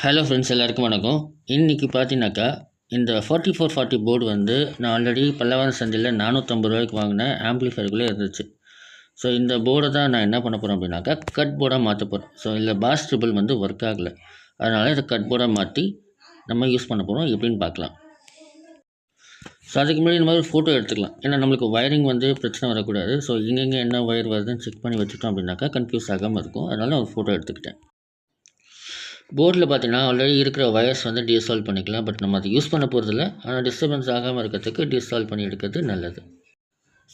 Hello friends எல்லாருக்கும் வணக்கம். இன்றைக்கி பார்த்தீங்கன்னாக்கா இந்த ஃபார்ட்டி ஃபோர் ஃபார்ட்டி போர்டு வந்து நான் ஆல்ரெடி பல்லவன் சந்தையில் நானூற்றம்பது ரூபாய்க்கு வாங்கின ஆம்பிளிஃபயருக்குள்ளே இருந்துச்சு. ஸோ இந்த போர்டை தான் நான் என்ன பண்ண போகிறேன் அப்படின்னாக்கா கட் போர்டாக மாற்ற போகிறேன் ஸோ இதில் பாஸ் ட்ரிபிள் வந்து ஒர்க் ஆகலை. அதனால் இதை கட் போர்டாக மாற்றி நம்ம யூஸ் பண்ண போகிறோம் எப்படின்னு பார்க்கலாம். ஸோ அதுக்கு முன்னாடி இந்த மாதிரி ஃபோட்டோ எடுத்துக்கலாம். ஏன்னா நம்மளுக்கு வயரிங் வந்து பிரச்சனை வரக்கூடாது. ஸோ எங்கெங்கே என்ன ஒயர் வருதுன்னு செக் பண்ணி வச்சுட்டோம் அப்படின்னாக்கா கன்ஃபியூஸ் ஆகாமல் இருக்கும். அதனால் நான் ஒரு ஃபோட்டோ எடுத்துக்கிட்டேன். போர்டில் பார்த்தீங்கன்னா ஆல்ரெடி இருக்கிற வயர்ஸ் வந்து டிசால்வ் பண்ணிக்கலாம் பட் நம்ம அதை யூஸ் பண்ண போகிறதில்ல ஆனால் டிஸ்டர்பன்ஸ் ஆகாமல் இருக்கிறதுக்கு டிசால்வ் பண்ணி எடுக்கிறது நல்லது.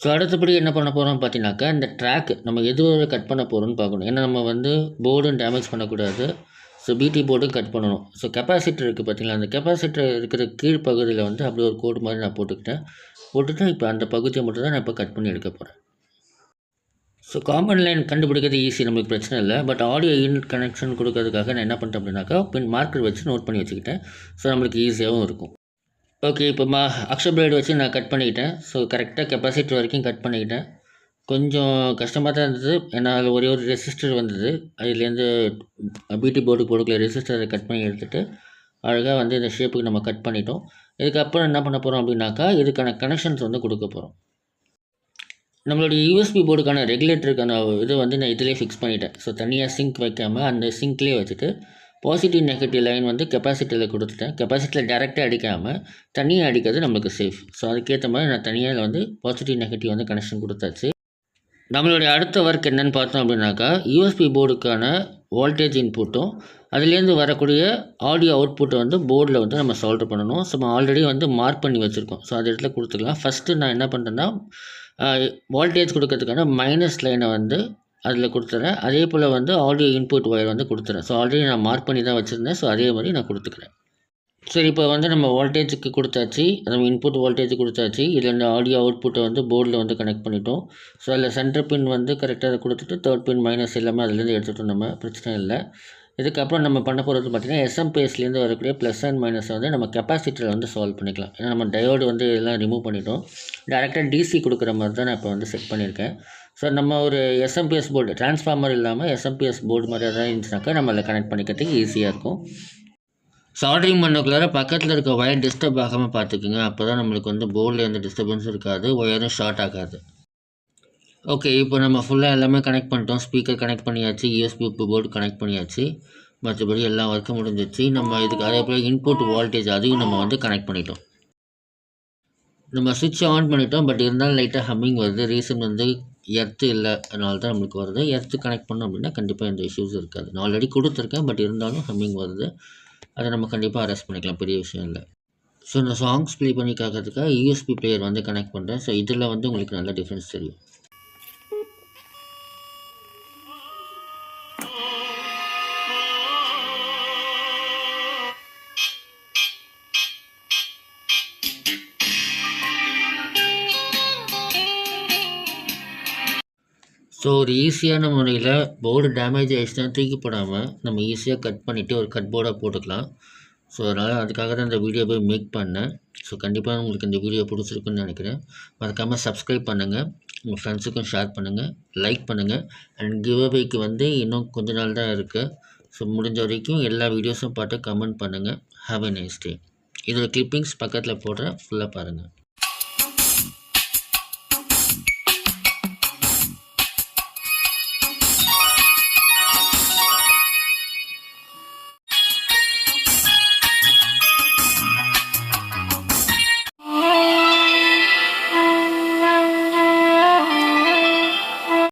ஸோ அடுத்தபடி என்ன பண்ண போகிறோம் பார்த்தீங்கன்னாக்கா இந்த ட்ராக் நம்ம எது கட் பண்ண போகிறோம்னு பார்க்கணும். ஏன்னா நம்ம வந்து போர்டும் டேமேஜ் பண்ணக்கூடாது. ஸோ பிடி போர்டும் கட் பண்ணணும். ஸோ கெப்பாசிட்டர் இருக்குது பார்த்தீங்களா? அந்த கெப்பாசிட்டர் இருக்கிற கீழ் பகுதியில் வந்து அப்படி ஒரு கோடு மாதிரி நான் போட்டுக்கிட்டேன். போட்டுட்டு இப்போ அந்த பகுதியை மட்டும் தான் நான் இப்போ கட் பண்ணி எடுக்க போகிறேன் ஸோ காமன் லைன் கண்டுபிடிக்கிறது ஈஸி நம்மளுக்கு பிரச்சனை இல்லை. பட் ஆடியோ யூனிட் கனெக்ஷன் கொடுக்கறதுக்காக நான் என்ன பண்ணிட்டேன் அப்படின்னாக்கா பின் மார்க்கர் வச்சு நோட் பண்ணி வச்சுக்கிட்டேன். ஸோ நம்மளுக்கு ஈஸியாகவும் இருக்கும். ஓகே இப்போ மா அக்ஷர் பிளேடு வச்சு நான் கட் பண்ணிக்கிட்டேன். ஸோ கரெக்டாக கெப்பாசிட்டி வரைக்கும் கட் பண்ணிக்கிட்டேன். கொஞ்சம் கஷ்டமாக தான் இருந்தது. ஏன்னா அதில் ஒரே ஒரு ரெசிஸ்டர் வந்தது. அதுலேருந்து பிடி போர்டுக்கு போடுக்கிற ரெசிஸ்டரை கட் பண்ணி எடுத்துகிட்டு அழகாக வந்து இந்த ஷேப்புக்கு நம்ம கட் பண்ணிட்டோம். இதுக்கப்புறம் என்ன பண்ண போகிறோம் அப்படின்னாக்கா இதுக்கான கனெக்ஷன்ஸ் வந்து கொடுக்க போகிறோம் நம்மளுடைய யூஎஸ்பி போர்டுக்கான ரெகுலேட்டருக்கான இது வந்து நான் இதிலே ஃபிக்ஸ் பண்ணிட்டேன். ஸோ தனியாக சிங்க் வைக்காமல் அந்த சிங்க்லேயே வச்சுட்டு பாசிட்டிவ் நெகட்டிவ் லைன் வந்து கெப்பாசிட்டியில் கொடுத்துட்டேன். கெப்பாசிட்டியில் டேரெக்டாக அடிக்காமல் தனியாக அடிக்கிறது நம்மளுக்கு சேஃப் ஸோ அதுக்கேற்ற மாதிரி நான் தனியாக வந்து பாசிட்டிவ் நெகட்டிவ் வந்து கனெக்ஷன் கொடுத்தாச்சு. நம்மளுடைய அடுத்த ஒர்க் என்னென்னு பார்த்தோம் அப்படின்னாக்கா யூஎஸ்பி போர்டுக்கான வோல்டேஜ் இன்புட்டும் அதுலேருந்து வரக்கூடிய ஆடியோ அவுட்புட்டை வந்து போர்டில் வந்து நம்ம சால்டர் பண்ணணும். ஸோ நம்ம ஆல்ரெடி வந்து மார்க் பண்ணி வச்சுருக்கோம். ஸோ அது இடத்துல கொடுத்துக்கலாம். ஃபஸ்ட்டு நான் என்ன பண்ணுறேன்னா வோல்டேஜ் கொடுக்கறதுக்கான மைனஸ் லைனை வந்து அதில் கொடுத்துறேன். அதே போல் வந்து ஆடியோ இன்புட் ஒயர் வந்து கொடுத்துறேன். ஸோ ஆல்ரெடி நான் மார்க் பண்ணி தான் வச்சுருந்தேன். ஸோ அதே மாதிரி நான் கொடுத்துக்கிறேன். சரி இப்போ வந்து நம்ம வோல்டேஜுக்கு கொடுத்தாச்சு. நம்ம இன்புட் வோல்டேஜ் கொடுத்தாச்சு. இதில் இந்த ஆடியோ அவுட்புட்டை வந்து போர்டில் வந்து கனெக்ட் பண்ணிட்டோம். ஸோ அதில் சென்டர் பின் வந்து கரெக்டாக கொடுத்துட்டு தேர்ட் பின் மைனஸ் எல்லாமே அதுலேருந்து எடுத்துகிட்டோம் நம்ம பிரச்சனை இல்லை. இதுக்கப்புறம் நம்ம பண்ண போகிறது பார்த்திங்கன்னா எஸ்எம்பிஎஸ்லேருந்து வரக்கூடிய ப்ளஸ் அண்ட் மைனஸ் வந்து நம்ம கெப்பாசிட்டியில் வந்து சால்வ் பண்ணிக்கலாம். ஏன்னா நம்ம டயோடு வந்து இதெல்லாம் ரிமூவ் பண்ணிட்டோம். டேரெக்டாக டிசி கொடுக்குற மாதிரி தான் நான் இப்போ வந்து செட் பண்ணியிருக்கேன். ஸோ நம்ம ஒரு எஸ்எம்பிஎஸ் போர்டு டிரான்ஸ்ஃபார்மர் இல்லாமல் எஸ்எம்பிஎஸ் போர்டு மாதிரி எதாவது இருந்துச்சுனாக்கா நம்ம அதில் கனெக்ட் பண்ணிக்கிறதுக்கு ஈஸியாக இருக்கும். சால்டரிங் பண்ணக்குள்ளார பக்கத்தில் இருக்க ஒயர் டிஸ்டர்ப் ஆகாமல் பார்த்துக்குங்க. அப்போ தான் நம்மளுக்கு வந்து போர்டில் எந்த டிஸ்டர்பன்ஸும் இருக்காது ஒயரும் ஷார்ட் ஆகாது. ஓகே இப்போ நம்ம ஃபுல்லாக எல்லாமே கனெக்ட் பண்ணிட்டோம். ஸ்பீக்கர் கனெக்ட் பண்ணியாச்சு யூஎஸ்பி போர்டு கனெக்ட் பண்ணியாச்சு. மற்றபடி எல்லா ஒர்க்கும் முடிஞ்சிச்சு நம்ம இதுக்கு அதே போல் இன்புட் வோல்டேஜ் அதையும் நம்ம வந்து கனெக்ட் பண்ணிட்டோம். நம்ம சுவிட்ச் ஆன் பண்ணிட்டோம் பட் இருந்தாலும் லைட்டாக ஹம்மிங் வருது. ரீசன் வந்து எர்த்து இல்லை அதனால தான் நம்மளுக்கு வருது. எர்த்து கனெக்ட் பண்ணோம் அப்படின்னா கண்டிப்பாக எந்த இஷ்யூஸ் இருக்காது. நான் ஆல்ரெடி கொடுத்துருக்கேன் பட் இருந்தாலும் ஹம்மிங் வருது. அதை நம்ம கண்டிப்பாக அரெஸ்ட் பண்ணிக்கலாம் பெரிய விஷயம் இல்லை. ஸோ நான் சாங்ஸ் ப்ளே பண்ணி கேட்கறதுக்காக யூஎஸ்பி பிளேயர் வந்து கனெக்ட் பண்ணுறேன் ஸோ இதில் வந்து உங்களுக்கு நல்ல டிஃப்ரென்ஸ் தெரியும். ஸோ ஒரு ஈஸியான முறையில் போர்டு டேமேஜ் ஆகிடுச்சுன்னா தூக்கி போடாமல் நம்ம ஈஸியாக கட் பண்ணிவிட்டு ஒரு கட் போர்டாக போட்டுக்கலாம். ஸோ அதனால் அதுக்காக தான் இந்த வீடியோ போய் மேக் பண்ணேன். ஸோ கண்டிப்பாக உங்களுக்கு இந்த வீடியோ பிடிச்சிருக்குன்னு நினைக்கிறேன். மறக்காமல் சப்ஸ்கிரைப் பண்ணுங்கள் உங்கள் ஃப்ரெண்ட்ஸுக்கும் ஷேர் பண்ணுங்கள் லைக் பண்ணுங்கள் அண்ட் கிவ் அவேக்கு வந்து இன்னும் கொஞ்ச நாள் தான் இருக்குது ஸோ முடிஞ்ச வரைக்கும் எல்லா வீடியோஸும் பார்த்து கமெண்ட் பண்ணுங்கள் ஹாவ் எ நைஸ் டே இதோட கிளிப்பிங்ஸ் பக்கத்தில் போடுறேன். ஃபுல்லாக பாருங்கள்